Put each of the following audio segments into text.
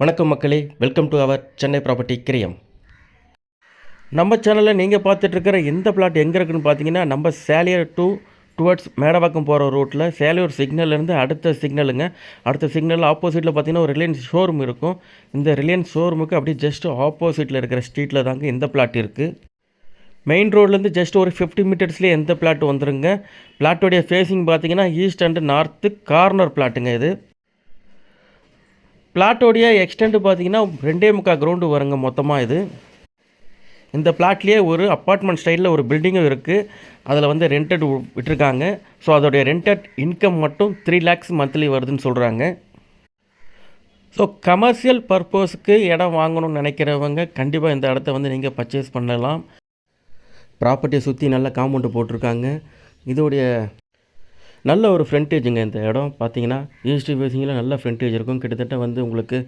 வணக்கம் மக்களே welcome to our Chennai property கிரியம் நம்ம சேனலில் நீங்கள் பார்த்துட்ருக்கிற இந்த பிளாட் எங்கே இருக்குதுன்னு பார்த்தீங்கன்னா நம்ம சேலியர் டூ டுவர்ட்ஸ் மேடவாக்கம் போகிற ரோட்டில் சேலையூர் சிக்னல்லேருந்து அடுத்த சிக்னலுங்க அடுத்த சிக்னல் ஆப்போசிட்டில் பார்த்தீங்கன்னா ஒரு ரிலையன்ஸ் ஷோரூம் இருக்கும். இந்த ரிலையன்ஸ் ஷோரூமுக்கு அப்படியே ஜஸ்ட் ஆப்போசிட்டில் இருக்கிற ஸ்ட்ரீட்டில் தாங்க இந்த பிளாட் இருக்குது மெயின் ரோட்லேருந்து ஜஸ்ட் ஒரு ஃபிஃப்டி மீட்டர்ஸ்லேயே எந்த பிளாட் வந்துருங்க. பிளாட்டோடைய ஃபேஸிங் பார்த்தீங்கன்னா ஈஸ்ட் அண்டு நார்த்து கார்னர் பிளாட்டுங்க இது. பிளாட்டோடைய எக்ஸ்டெண்ட் பார்த்தீங்கன்னா ரெண்டே முக்கால் கிரவுண்டு வருங்க மொத்தமாக இது. இந்த பிளாட்லேயே ஒரு அப்பார்ட்மெண்ட் ஸ்டைலில் ஒரு பில்டிங்கும் இருக்குது அதில் வந்து ரெண்டட் விட்டுருக்காங்க. ஸோ அதோடைய ரெண்டட் இன்கம் மட்டும் த்ரீ லேக்ஸ் மந்த்லி வருதுன்னு சொல்கிறாங்க ஸோ கமர்ஷியல் பர்பஸ்க்கு இடம் வாங்கணும்னு நினைக்கிறவங்க கண்டிப்பாக இந்த இடத்த வந்து நீங்கள் பர்ச்சேஸ் பண்ணலாம். ப்ராப்பர்ட்டியை சுற்றி நல்லா காம்பவுண்டு போட்டிருக்காங்க. இதோடைய நல்ல ஒரு ஃப்ரண்டேஜுங்க இந்த இடம். பார்த்தீங்கன்னா ஈஸ்ட் ஃபேஸிங்கில் நல்ல ஃப்ரண்டேஜ் இருக்கும். கிட்டத்தட்ட வந்து உங்களுக்கு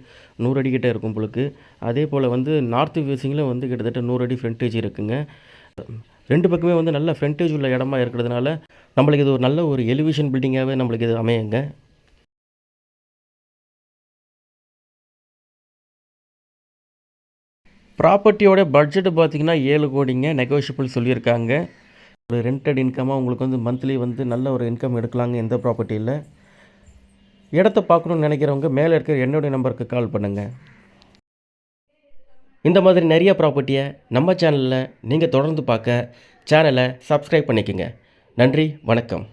நூறு அடி இருக்கும் உங்களுக்கு அதே போல் வந்து நார்த் ஃபேஸிங்கில் வந்து கிட்டத்தட்ட நூறு அடி ஃப்ரண்டேஜ் இருக்குங்க. ரெண்டு பக்கமே வந்து நல்ல ஃப்ரண்டேஜ் உள்ள இடமா இருக்கிறதுனால நம்மளுக்கு இது ஒரு நல்ல ஒரு எலிவேஷன் பில்டிங்காகவே நம்மளுக்கு இது அமையுங்க. ப்ராப்பர்ட்டியோட பட்ஜெட்டு பார்த்தீங்கன்னா ஏழு கோடிங்க. நெகோஷியபிள் சொல்லியிருக்காங்க. ஒரு ரெண்டட் இன்கமாக உங்களுக்கு வந்து மந்த்லி வந்து நல்ல ஒரு இன்கம் எடுக்கலாங்க எந்த ப்ராப்பர்ட்டியில் இடத்த பார்க்கணுன்னு நினைக்கிறவங்க மேலே இருக்கிற என்னுடைய நம்பருக்கு கால் பண்ணுங்கள் இந்த மாதிரி நிறைய ப்ராப்பர்ட்டியை நம்ம சேனலில் நீங்கள் தொடர்ந்து பார்க்க சேனலை சப்ஸ்கிரைப் பண்ணிக்கோங்க. நன்றி வணக்கம்.